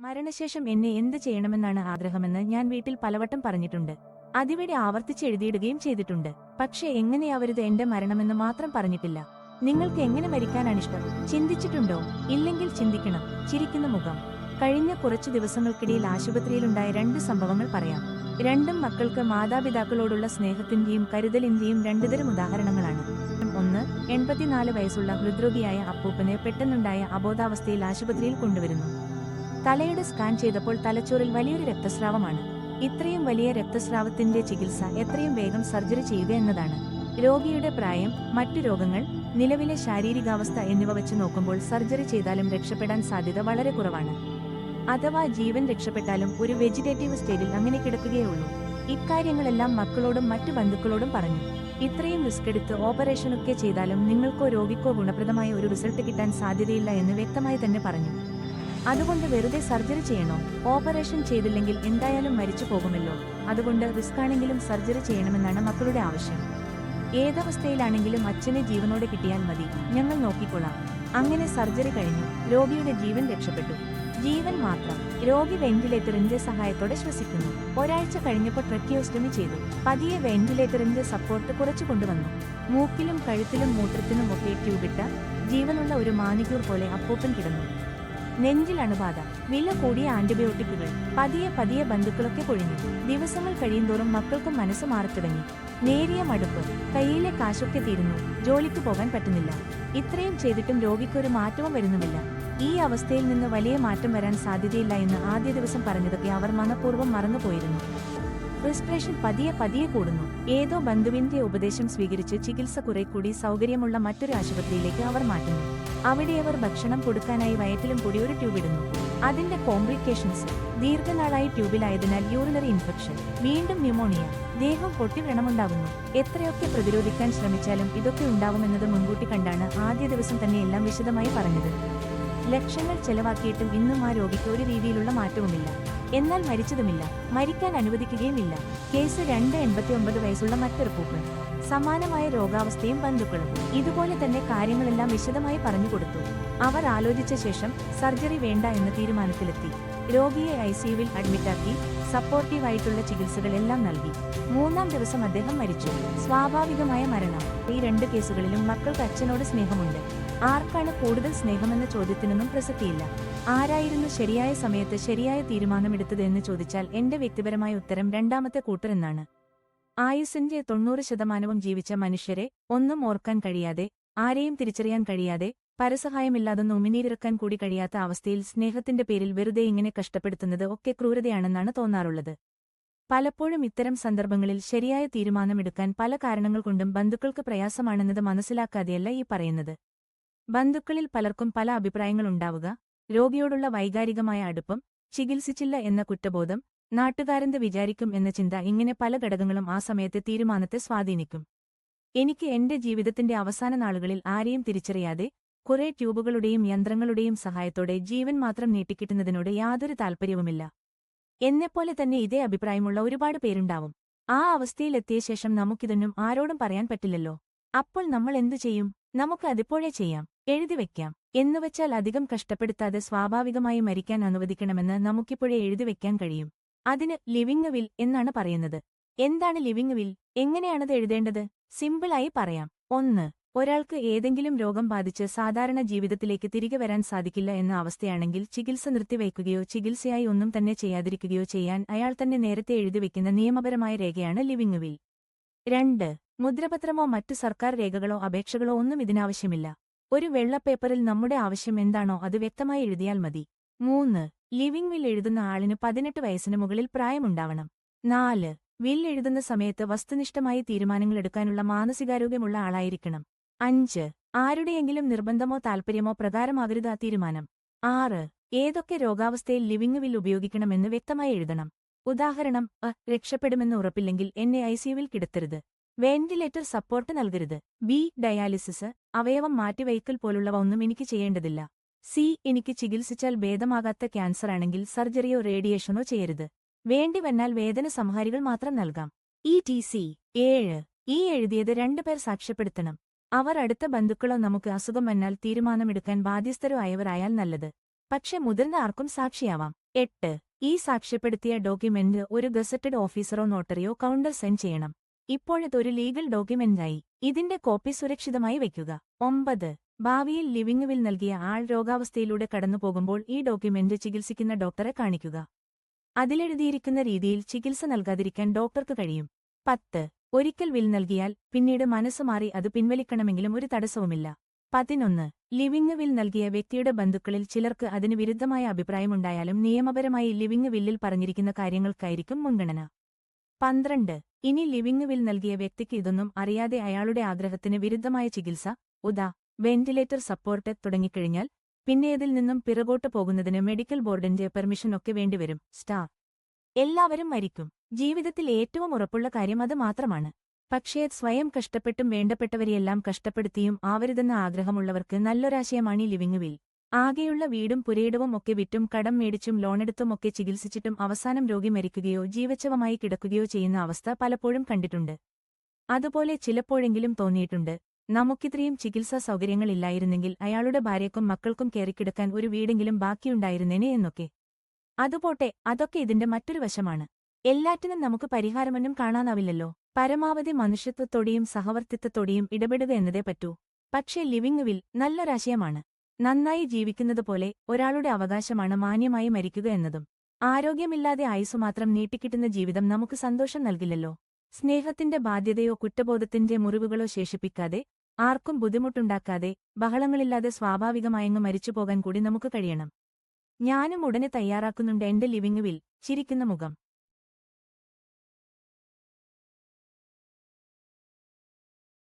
മരണശേഷം എന്നെ എന്ത് ചെയ്യണമെന്നാണ് ആഗ്രഹമെന്ന് ഞാൻ വീട്ടിൽ പലവട്ടം പറഞ്ഞിട്ടുണ്ട്. അതിവിടെ ആവർത്തിച്ച് എഴുതിയിടുകയും ചെയ്തിട്ടുണ്ട്. പക്ഷേ എങ്ങനെയാവരുത് എന്റെ മരണമെന്ന് മാത്രം പറഞ്ഞിട്ടില്ല. നിങ്ങൾക്ക് എങ്ങനെ മരിക്കാനാണ് ഇഷ്ടം? ചിന്തിച്ചിട്ടുണ്ടോ? ഇല്ലെങ്കിൽ ചിന്തിക്കണം. ചിരിക്കുന്ന മുഖം. കഴിഞ്ഞ കുറച്ചു ദിവസങ്ങൾക്കിടയിൽ ആശുപത്രിയിലുണ്ടായ രണ്ട് സംഭവങ്ങൾ പറയാം. രണ്ടും മക്കൾക്ക് മാതാപിതാക്കളോടുള്ള സ്നേഹത്തിന്റെയും കരുതലിന്റെയും രണ്ടുതരം ഉദാഹരണങ്ങളാണ്. ഒന്ന് എൺപത്തിനാല് വയസ്സുള്ള ഹൃദ്രോഗിയായ അപ്പൂപ്പനെ പെട്ടെന്നുണ്ടായ അബോധാവസ്ഥയിൽ ആശുപത്രിയിൽ കൊണ്ടുവരുന്നു. തലയുടെ സ്കാൻ ചെയ്തപ്പോൾ തലച്ചോറിൽ വലിയൊരു രക്തസ്രാവമാണ്. ഇത്രയും വലിയ രക്തസ്രാവത്തിന്റെ ചികിത്സ എത്രയും വേഗം സർജറി ചെയ്യുക എന്നതാണ്. രോഗിയുടെ പ്രായം മറ്റു രോഗങ്ങൾ നിലവിലെ ശാരീരികാവസ്ഥ എന്നിവ വെച്ച് നോക്കുമ്പോൾ സർജറി ചെയ്താലും രക്ഷപ്പെടാൻ സാധ്യത വളരെ കുറവാണ്. അഥവാ ജീവൻ രക്ഷപ്പെട്ടാലും ഒരു വെജിറ്റേറ്റീവ് സ്റ്റേജിൽ അങ്ങനെ കിടക്കുകയുള്ളൂ ഇക്കാര്യങ്ങളെല്ലാം മക്കളോടും മറ്റു ബന്ധുക്കളോടും പറഞ്ഞു. ഇത്രയും റിസ്ക് എടുത്ത് ഓപ്പറേഷനൊക്കെ ചെയ്താലും നിങ്ങൾക്കോ രോഗിക്കോ ഗുണപ്രദമായ ഒരു റിസൾട്ട് കിട്ടാൻ സാധ്യതയില്ല എന്ന് വ്യക്തമായി തന്നെ പറഞ്ഞു. അതുകൊണ്ട് വെറുതെ സർജറി ചെയ്യണോ? ഓപ്പറേഷൻ ചെയ്തില്ലെങ്കിൽ എന്തായാലും മരിച്ചു പോകുമല്ലോ. അതുകൊണ്ട് റിസ്ക് ആണെങ്കിലും സർജറി ചെയ്യണമെന്നാണ് മക്കളുടെ ആവശ്യം. ഏതവസ്ഥയിലാണെങ്കിലും അച്ഛനെ ജീവനോടെ കിട്ടിയാൽ മതി. ഞങ്ങൾ നോക്കിക്കൊള്ളാം. അങ്ങനെ സർജറി കഴിഞ്ഞു. രോഗിയുടെ ജീവൻ രക്ഷപ്പെട്ടു. ജീവൻ മാത്രം. രോഗി വെന്റിലേറ്ററിന്റെ സഹായത്തോടെ ശ്വസിക്കുന്നു. ഒരാഴ്ച കഴിഞ്ഞപ്പോൾ ട്രക്കിയോസ്റ്റമി ചെയ്തു. പതിയെ വെന്റിലേറ്ററിന്റെ സപ്പോർട്ട് കുറച്ചു കൊണ്ടുവന്നു. മൂക്കിലും കഴുത്തിലും മൂത്രത്തിനും ഒക്കെ ട്യൂബിട്ട ജീവനുള്ള ഒരു മാനിക്യൂർ പോലെ അപ്പൂപ്പൻ കിടന്നു. നെഞ്ചിൽ അണുബാധ വില കൂടിയ ആന്റിബയോട്ടിക്കുകൾ പതിയെ പതിയെ ബന്ധുക്കളൊക്കെ പൊഴിഞ്ഞു ദിവസങ്ങൾ കഴിയുന്തോറും മക്കൾക്കും മനസ്സ് മാറിത്തുടങ്ങി നേരിയ മടുപ്പ് കയ്യിലെ കാശൊക്കെ തീരുന്നു ജോലിക്ക് പോകാൻ പറ്റുന്നില്ല. ഇത്രയും ചെയ്തിട്ടും രോഗിക്കൊരു മാറ്റവും വരുന്നുമില്ല. ഈ അവസ്ഥയിൽ നിന്ന് വലിയ മാറ്റം വരാൻ സാധ്യതയില്ല എന്ന് ആദ്യ ദിവസം പറഞ്ഞതൊക്കെ അവർ മനഃപൂർവം മറന്നുപോയിരുന്നു. ഫ്രസ്ട്രേഷൻ പതിയെ പതിയെ കൂടുന്നു. ഏതോ ബന്ധുവിന്റെ ഉപദേശം സ്വീകരിച്ച് ചികിത്സ കുറെ കൂടി സൗകര്യമുള്ള മറ്റൊരു ആശുപത്രിയിലേക്ക് അവർ മാറ്റുന്നു. അവിടെ അവർ ഭക്ഷണം കൊടുക്കാനായി വയറ്റിലും കൂടി ഒരു ട്യൂബ് ഇടുന്നു. അതിന്റെ കോംപ്ലിക്കേഷൻസ് ദീർഘനാളായി ട്യൂബിലായതിനാൽ യൂറിനറി ഇൻഫെക്ഷൻ വീണ്ടും ന്യൂമോണിയ ദേഹം പൊട്ടി വ്രണമുണ്ടാകുന്നു. എത്രയൊക്കെ പ്രതിരോധിക്കാൻ ശ്രമിച്ചാലും ഇതൊക്കെ ഉണ്ടാവുമെന്നത് മുൻകൂട്ടി കണ്ടാണ് ആദ്യ ദിവസം തന്നെ എല്ലാം വിശദമായി പറഞ്ഞത്. ലക്ഷങ്ങൾ ചെലവാക്കിയിട്ടും ഇന്നും ആ രോഗിക്ക് ഒരു രീതിയിലുള്ള മാറ്റവുമില്ല. എന്നാൽ മരിച്ചതുമില്ല. മരിക്കാൻ അനുവദിക്കുകയുമില്ല. കേസ് രണ്ട് എൺപത്തിയൊമ്പത് വയസ്സുള്ള മറ്റൊരു പൂപ്പൻ സമാനമായ രോഗാവസ്ഥയും ബന്ധുക്കളും. ഇതുപോലെ തന്നെ കാര്യങ്ങളെല്ലാം വിശദമായി പറഞ്ഞു കൊടുത്തു. അവർ ആലോചിച്ച ശേഷം സർജറി വേണ്ട എന്ന തീരുമാനത്തിലെത്തി. രോഗിയെ ഐസിയുവിൽ അഡ്മിറ്റാക്കി സപ്പോർട്ടീവായിട്ടുള്ള ചികിത്സകളെല്ലാം നൽകി. മൂന്നാം ദിവസം അദ്ദേഹം മരിച്ചു. സ്വാഭാവികമായ മരണം. ഈ രണ്ട് കേസുകളിലും മക്കൾക്ക് അച്ഛനോട് സ്നേഹമുണ്ട്. ആർക്കാണ് കൂടുതൽ സ്നേഹമെന്ന ചോദ്യത്തിനൊന്നും പ്രസക്തിയില്ല. ആരായിരുന്നു ശരിയായ സമയത്ത് ശരിയായ തീരുമാനമെടുത്തത് എന്ന് ചോദിച്ചാൽ എന്റെ വ്യക്തിപരമായ ഉത്തരം രണ്ടാമത്തെ കൂട്ടരെന്നാണ് ആയുസിന്റെ തൊണ്ണൂറ് ശതമാനവും ജീവിച്ച മനുഷ്യരെ ഒന്നും ഓർക്കാൻ കഴിയാതെ ആരെയും തിരിച്ചറിയാൻ കഴിയാതെ പരസഹായമില്ലാതൊന്ന് ഉമിനീരിറക്കാൻ കൂടി കഴിയാത്ത അവസ്ഥയിൽ സ്നേഹത്തിന്റെ പേരിൽ വെറുതെ ഇങ്ങനെ കഷ്ടപ്പെടുത്തുന്നത് ഒക്കെ ക്രൂരതയാണെന്നാണ് തോന്നാറുള്ളത്. പലപ്പോഴും ഇത്തരം സന്ദർഭങ്ങളിൽ ശരിയായ തീരുമാനമെടുക്കാൻ പല കാരണങ്ങൾ കൊണ്ടും ബന്ധുക്കൾക്ക് പ്രയാസമാണെന്നത് മനസ്സിലാക്കാതെയല്ല ഈ പറയുന്നത്. ബന്ധുക്കളിൽ പലർക്കും പല അഭിപ്രായങ്ങളുണ്ടാവുക രോഗിയോടുള്ള വൈകാരികമായ അടുപ്പം ചികിത്സിച്ചില്ല എന്ന കുറ്റബോധം നാട്ടുകാരെന്ത് വിചാരിക്കും എന്ന ചിന്ത ഇങ്ങനെ പല ഘടകങ്ങളും ആ സമയത്തെ തീരുമാനത്തെ സ്വാധീനിക്കും. എനിക്ക് എന്റെ ജീവിതത്തിന്റെ അവസാന നാളുകളിൽ ആരെയും തിരിച്ചറിയാതെ കുറെ ട്യൂബുകളുടെയും യന്ത്രങ്ങളുടെയും സഹായത്തോടെ ജീവൻ മാത്രം നീട്ടിക്കിട്ടുന്നതിനോട് യാതൊരു താൽപ്പര്യവുമില്ല. എന്നെപ്പോലെ തന്നെ ഇതേ അഭിപ്രായമുള്ള ഒരുപാട് പേരുണ്ടാവും. ആ അവസ്ഥയിലെത്തിയ ശേഷം നമുക്കിതൊന്നും ആരോടും പറയാൻ പറ്റില്ലല്ലോ. അപ്പോൾ നമ്മൾ എന്തു ചെയ്യും? നമുക്ക് അതിപ്പോഴേ ചെയ്യാം. എഴുതിവെക്കാം എന്നുവച്ചാൽ അധികം കഷ്ടപ്പെടുത്താതെ സ്വാഭാവികമായി മരിക്കാൻ അനുവദിക്കണമെന്ന് നമുക്കിപ്പോഴേ എഴുതി വയ്ക്കാൻ കഴിയും. അതിന് ലിവിംഗ് വിൽ എന്നാണ് പറയുന്നത്. എന്താണ് ലിവിംഗ് വിൽ? എങ്ങനെയാണത് എഴുതേണ്ടത്? സിമ്പിളായി പറയാം. ഒന്ന് ഒരാൾക്ക് ഏതെങ്കിലും രോഗം ബാധിച്ച് സാധാരണ ജീവിതത്തിലേക്ക് തിരികെ വരാൻ സാധിക്കില്ല എന്ന അവസ്ഥയാണെങ്കിൽ ചികിത്സ നിർത്തിവയ്ക്കുകയോ ചികിത്സയായി ഒന്നും തന്നെ ചെയ്യാതിരിക്കുകയോ ചെയ്യാൻ അയാൾ തന്നെ നേരത്തെ എഴുതി എഴുതിവെക്കുന്ന നിയമപരമായ രേഖയാണ് ലിവിംഗ് വിൽ. രണ്ട് മുദ്രപത്രമോ മറ്റു സർക്കാർ രേഖകളോ അപേക്ഷകളോ ഒന്നും ഇതിനാവശ്യമില്ല. ഒരു വെള്ളപ്പേപ്പറിൽ നമ്മുടെ ആവശ്യം എന്താണോ അത് വ്യക്തമായി എഴുതിയാൽ മതി. മൂന്ന് ലിവിംഗ് വിൽ എഴുതുന്ന ആളിന് പതിനെട്ട് വയസ്സിന് മുകളിൽ പ്രായമുണ്ടാവണം. നാല് വിൽ എഴുതുന്ന സമയത്ത് വസ്തുനിഷ്ഠമായി തീരുമാനങ്ങൾ എടുക്കാനുള്ള മാനസികാരോഗ്യമുള്ള ആളായിരിക്കണം. അഞ്ച് ആരുടെയെങ്കിലും നിർബന്ധമോ താൽപ്പര്യമോ പ്രകാരമാകരുത് ആ തീരുമാനം. ആറ് ഏതൊക്കെ രോഗാവസ്ഥയിൽ ലിവിംഗ് വിൽ ഉപയോഗിക്കണമെന്ന് വ്യക്തമായി എഴുതണം. ഉദാഹരണം അ രക്ഷപ്പെടുമെന്ന് ഉറപ്പില്ലെങ്കിൽ എന്നെ ഐസിയുവിൽ കിടത്തരുത്. വെന്റിലേറ്റർ സപ്പോർട്ട് നൽകരുത്. ബി ഡയാലിസിസ് അവയവം മാറ്റിവയ്ക്കൽ പോലുള്ളവ ഒന്നും എനിക്ക് ചെയ്യേണ്ടതില്ല. സി എനിക്ക് ചികിത്സിച്ചാൽ ഭേദമാകാത്ത ക്യാൻസറാണെങ്കിൽ സർജറിയോ റേഡിയേഷനോ ചെയ്യരുത്. വേണ്ടി വന്നാൽ വേദന സംഹാരികൾ മാത്രം നൽകാം. ഇ ടി സി ഏഴ്. ഈ എഴുതിയത് രണ്ടുപേർ സാക്ഷ്യപ്പെടുത്തണം. അവർ അടുത്ത ബന്ധുക്കളോ നമുക്ക് അസുഖം വന്നാൽ തീരുമാനമെടുക്കാൻ ബാധ്യസ്ഥരോ ആയവരായാൽ നല്ലത്. പക്ഷെ മുതിർന്ന ആർക്കും സാക്ഷിയാവാം. എട്ട്. ഈ സാക്ഷ്യപ്പെടുത്തിയ ഡോക്യുമെന്റ് ഒരു ഗസറ്റഡ് ഓഫീസറോ നോട്ടറിയോ കൗണ്ടർ സെൻഡ് ചെയ്യണം. ഇപ്പോഴതൊരു ലീഗൽ ഡോക്യുമെന്റായി. ഇതിന്റെ കോപ്പി സുരക്ഷിതമായി വയ്ക്കുക. ഒമ്പത്. ഭാവിയിൽ ലിവിംഗ് വിൽ നൽകിയ ആൾ രോഗാവസ്ഥയിലൂടെ കടന്നുപോകുമ്പോൾ ഈ ഡോക്യുമെന്റ് ചികിത്സിക്കുന്ന ഡോക്ടറെ കാണിക്കുക. അതിലെഴുതിയിരിക്കുന്ന രീതിയിൽ ചികിത്സ നൽകാതിരിക്കാൻ ഡോക്ടർക്ക് കഴിയും. പത്ത്. ഒരിക്കൽ വിൽ നൽകിയാൽ പിന്നീട് മനസ്സ് മാറി അത് പിൻവലിക്കണമെങ്കിലും ഒരു തടസ്സവുമില്ല. പതിനൊന്ന്. ലിവിംഗ് വിൽ നൽകിയ വ്യക്തിയുടെ ബന്ധുക്കളിൽ ചിലർക്ക് അതിന് വിരുദ്ധമായ അഭിപ്രായമുണ്ടായാലും നിയമപരമായി ലിവിംഗ് വില്ലിൽ പറഞ്ഞിരിക്കുന്ന കാര്യങ്ങൾക്കായിരിക്കും മുൻഗണന. പന്ത്രണ്ട്. ഇനി ലിവിംഗ് വിൽ നൽകിയ വ്യക്തിക്ക് ഇതൊന്നും അറിയാതെ അയാളുടെ ആഗ്രഹത്തിന് വിരുദ്ധമായ ചികിത്സ ഉദാ വെന്റിലേറ്റർ സപ്പോർട്ട് തുടങ്ങിക്കഴിഞ്ഞാൽ പിന്നെ ഇതിൽ നിന്നും പിറകോട്ട് പോകുന്നതിന് മെഡിക്കൽ ബോർഡിന്റെ പെർമിഷൻ ഒക്കെ വേണ്ടിവരും. സ്റ്റാർ എല്ലാവരും മരിക്കും. ജീവിതത്തിൽ ഏറ്റവും ഉറപ്പുള്ള കാര്യം അത് മാത്രമാണ്. പക്ഷേ സ്വയം കഷ്ടപ്പെട്ടും വേണ്ടപ്പെട്ടവരെയെല്ലാം കഷ്ടപ്പെടുത്തിയും ആവരുതെന്ന ആഗ്രഹമുള്ളവർക്ക് നല്ലൊരാശയമാണ് ലിവിംഗ് വിൽ. ആകെയുള്ള വീടും പുരയിടവും ഒക്കെ വിറ്റും കടം മേടിച്ചും ലോണെടുത്തും ഒക്കെ ചികിത്സിച്ചിട്ടും അവസാനം രോഗി മരിക്കുകയോ ജീവച്ഛവമായി കിടക്കുകയോ ചെയ്യുന്ന അവസ്ഥ പലപ്പോഴും കണ്ടിട്ടുണ്ട്. അതുപോലെ ചിലപ്പോഴെങ്കിലും തോന്നിയിട്ടുണ്ട്. നമുക്കിത്രയും ചികിത്സാ സൗകര്യങ്ങളില്ലായിരുന്നെങ്കിൽ അയാളുടെ ഭാര്യക്കും മക്കൾക്കും കയറിക്കിടക്കാൻ ഒരു വീടെങ്കിലും ബാക്കിയുണ്ടായിരുന്നേനെ എന്നൊക്കെ. അതുപോട്ടെ അതൊക്കെ ഇതിന്റെ മറ്റൊരു വശമാണ്. എല്ലാറ്റിനും നമുക്ക് പരിഹാരമൊന്നും കാണാനാവില്ലല്ലോ. പരമാവധി മനുഷ്യത്വത്തോടെയും സഹവർത്തിത്വത്തോടെയും ഇടപെടുക എന്നതേ പറ്റൂ. പക്ഷേ ലിവിംഗ് വിൽ നല്ലൊരാശയമാണ്. നന്നായി ജീവിക്കുന്നതുപോലെ ഒരാളുടെ അവകാശമാണ് മാന്യമായി മരിക്കുക എന്നതും ആരോഗ്യമില്ലാതെ ആയുസ്സു മാത്രം നീട്ടിക്കിട്ടുന്ന ജീവിതം നമുക്ക് സന്തോഷം നൽകില്ലല്ലോ. സ്നേഹത്തിന്റെ ബാധ്യതയോ കുറ്റബോധത്തിന്റെ മുറിവുകളോ ശേഷിപ്പിക്കാതെ ആർക്കും ബുദ്ധിമുട്ടുണ്ടാക്കാതെ ബഹളങ്ങളില്ലാതെ സ്വാഭാവികമായങ്ങ് മരിച്ചുപോകാൻ കൂടി നമുക്ക് കഴിയണം. ഞാനും ഉടനെ തയ്യാറാക്കുന്നുണ്ട് എന്റെ ലിവിംഗ് വിൽ ചിരിക്കുന്ന മുഖം.